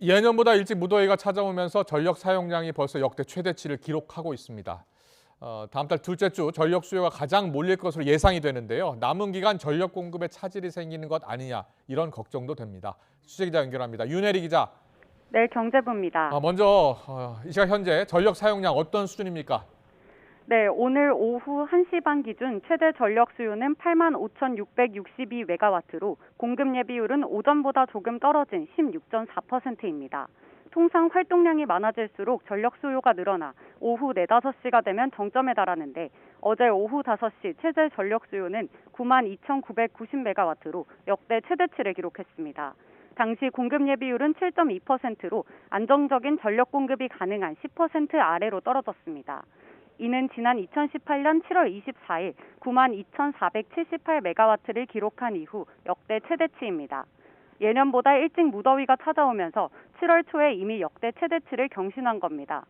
예년보다 일찍 무더위가 찾아오면서 전력 사용량이 벌써 역대 최대치를 기록하고 있습니다. 어, 다음 달 둘째 주 전력 수요가 가장 몰릴 것으로 예상이 되는데요. 남은 기간 전력 공급에 차질이 생기는 것 아니냐 이런 걱정도 됩니다. 수재 기자 연결합니다. 윤혜리 기자. 네, 경제부입니다. 어, 먼저 어, 이 시각 현재 전력 사용량 어떤 수준입니까? 네, 오늘 오후 1시 반 기준 최대 전력 수요는 85,662 메가와트로 공급 예비율은 오전보다 조금 떨어진 16.4%입니다. 통상 활동량이 많아질수록 전력 수요가 늘어나 오후 4, 5시가 되면 정점에 달하는데 어제 오후 5시 최대 전력 수요는 92,990메가와트로 역대 최대치를 기록했습니다. 당시 공급 예비율은 7.2%로 안정적인 전력 공급이 가능한 10% 아래로 떨어졌습니다. 이는 지난 2018년 7월 24일 92,478메가와트를 기록한 이후 역대 최대치입니다. 예년보다 일찍 무더위가 찾아오면서 7월 초에 이미 역대 최대치를 경신한 겁니다.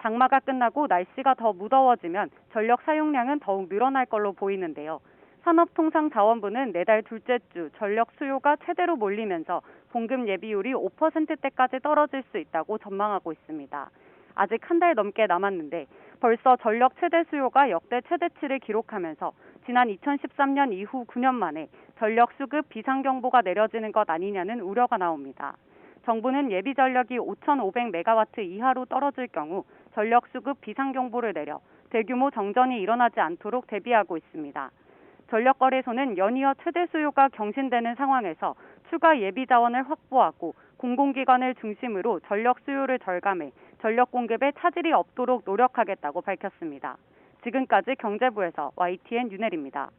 장마가 끝나고 날씨가 더 무더워지면 전력 사용량은 더욱 늘어날 걸로 보이는데요. 산업통상자원부는 내달 둘째 주 전력 수요가 최대로 몰리면서 공급 예비율이 5%대까지 떨어질 수 있다고 전망하고 있습니다. 아직 한 달 넘게 남았는데 벌써 전력 최대 수요가 역대 최대치를 기록하면서 지난 2013년 이후 9년 만에 전력 수급 비상경보가 내려지는 것 아니냐는 우려가 나옵니다. 정부는 예비 전력이 5,500메가와트 이하로 떨어질 경우 전력 수급 비상경보를 내려 대규모 정전이 일어나지 않도록 대비하고 있습니다. 전력거래소는 연이어 최대 수요가 경신되는 상황에서 추가 예비 자원을 확보하고 공공기관을 중심으로 전력 수요를 절감해 전력 공급에 차질이 없도록 노력하겠다고 밝혔습니다. 지금까지 경제부에서 YTN 윤혜리입니다.